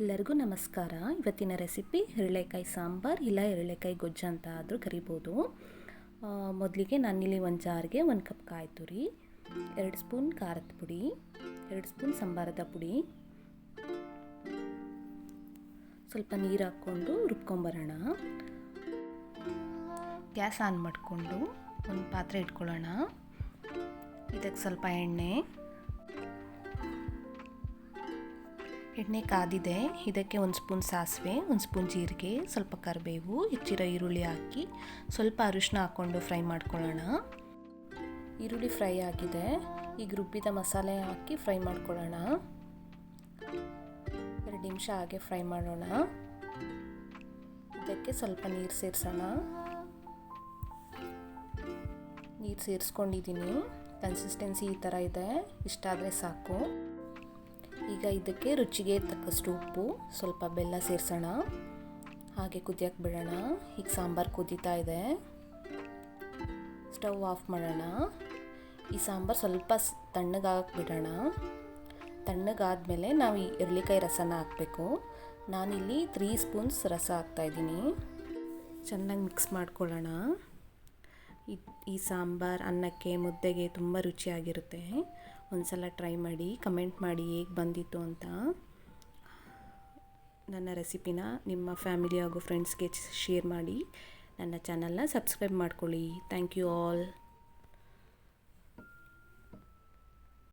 ಎಲ್ಲರಿಗೂ ನಮಸ್ಕಾರ. ಇವತ್ತಿನ ರೆಸಿಪಿ ಹಿರಳೆಕಾಯಿ ಸಾಂಬಾರು ಇಲ್ಲ ಹಿರಳೆಕಾಯಿ ಗೊಜ್ಜು ಅಂತ ಆದರೂ ಕರಿಬೋದು ಮೊದಲಿಗೆ ನಾನಿಲ್ಲಿ ಒಂದು ಜಾರಿಗೆ ಒಂದು ಕಪ್ ಕಾಯಿ ತುರಿ, ಎರಡು ಸ್ಪೂನ್ ಖಾರದ ಪುಡಿ, ಎರಡು ಸ್ಪೂನ್ ಸಾಂಬಾರದ ಪುಡಿ. ಸ್ವಲ್ಪ ನೀರು ಹಾಕ್ಕೊಂಡು ರುಬ್ಕೊಂಬರೋಣ. ಗ್ಯಾಸ್ ಆನ್ ಮಾಡಿಕೊಂಡು ಒಂದು ಪಾತ್ರೆ ಇಟ್ಕೊಳ್ಳೋಣ. ಇದಕ್ಕೆ ಸ್ವಲ್ಪ ಎಣ್ಣೆ ಎಣ್ಣೆ ಕಾದಿದೆ. ಇದಕ್ಕೆ ಒಂದು ಸ್ಪೂನ್ ಸಾಸಿವೆ, ಒಂದು ಸ್ಪೂನ್ ಜೀರಿಗೆ, ಸ್ವಲ್ಪ ಕರಿಬೇವು ಹೆಚ್ಚಿರೋ ಈರುಳ್ಳಿ ಹಾಕಿ ಸ್ವಲ್ಪ ಅರಿಶಿನ ಹಾಕ್ಕೊಂಡು ಫ್ರೈ ಮಾಡ್ಕೊಳ್ಳೋಣ. ಈರುಳ್ಳಿ ಫ್ರೈ ಆಗಿದೆ. ಈಗ ರುಬ್ಬಿದ ಮಸಾಲೆ ಹಾಕಿ ಫ್ರೈ ಮಾಡ್ಕೊಳ್ಳೋಣ. ಎರಡು ನಿಮಿಷ ಹಾಗೆ ಫ್ರೈ ಮಾಡೋಣ. ಇದಕ್ಕೆ ಸ್ವಲ್ಪ ನೀರು ಸೇರಿಸೋಣ. ನೀರು ಸೇರಿಸ್ಕೊಂಡಿದ್ದೀನಿ. ಕನ್ಸಿಸ್ಟೆನ್ಸಿ ಈ ಥರ ಇದೆ. ಇಷ್ಟ ಆದರೆ ಸಾಕು. ಈಗ ಇದಕ್ಕೆ ರುಚಿಗೆ ತಕ್ಕಷ್ಟು ಉಪ್ಪು, ಸ್ವಲ್ಪ ಬೆಲ್ಲ ಸೇರಿಸೋಣ. ಹಾಗೆ ಕುದಿಯಕ್ಕೆ ಬಿಡೋಣ. ಈಗ ಸಾಂಬಾರು ಕುದೀತಾ ಇದೆ. ಸ್ಟವ್ ಆಫ್ ಮಾಡೋಣ. ಈ ಸಾಂಬಾರು ಸ್ವಲ್ಪ ತಣ್ಣಗಾಗಕ್ಕೆ ಬಿಡೋಣ. ತಣ್ಣಗಾದಮೇಲೆ ನಾವು ಈ ಎರಳಿಕಾಯಿ ರಸನ ಹಾಕಬೇಕು. ನಾನಿಲ್ಲಿ ತ್ರೀ ಸ್ಪೂನ್ಸ್ ರಸ ಹಾಕ್ತಾಯಿದ್ದೀನಿ ಚೆನ್ನಾಗಿ ಮಿಕ್ಸ್ ಮಾಡ್ಕೊಳ್ಳೋಣ. ಈ ಸಾಂಬಾರು ಅನ್ನಕ್ಕೆ, ಮುದ್ದೆಗೆ ತುಂಬ ರುಚಿಯಾಗಿರುತ್ತೆ. ಒಂದ್ಸಲ ಟ್ರೈ ಮಾಡಿ, ಕಮೆಂಟ್ ಮಾಡಿ ಹೇಗೆ ಬಂದಿತ್ತು ಅಂತ. ನನ್ನ ರೆಸಿಪಿನ ನಿಮ್ಮ ಫ್ಯಾಮಿಲಿ ಹಾಗೂ ಫ್ರೆಂಡ್ಸ್ಗೆ ಶೇರ್ ಮಾಡಿ. ನನ್ನ ಚಾನಲ್ನ ಸಬ್ಸ್ಕ್ರೈಬ್ ಮಾಡ್ಕೊಳ್ಳಿ. Thank you all.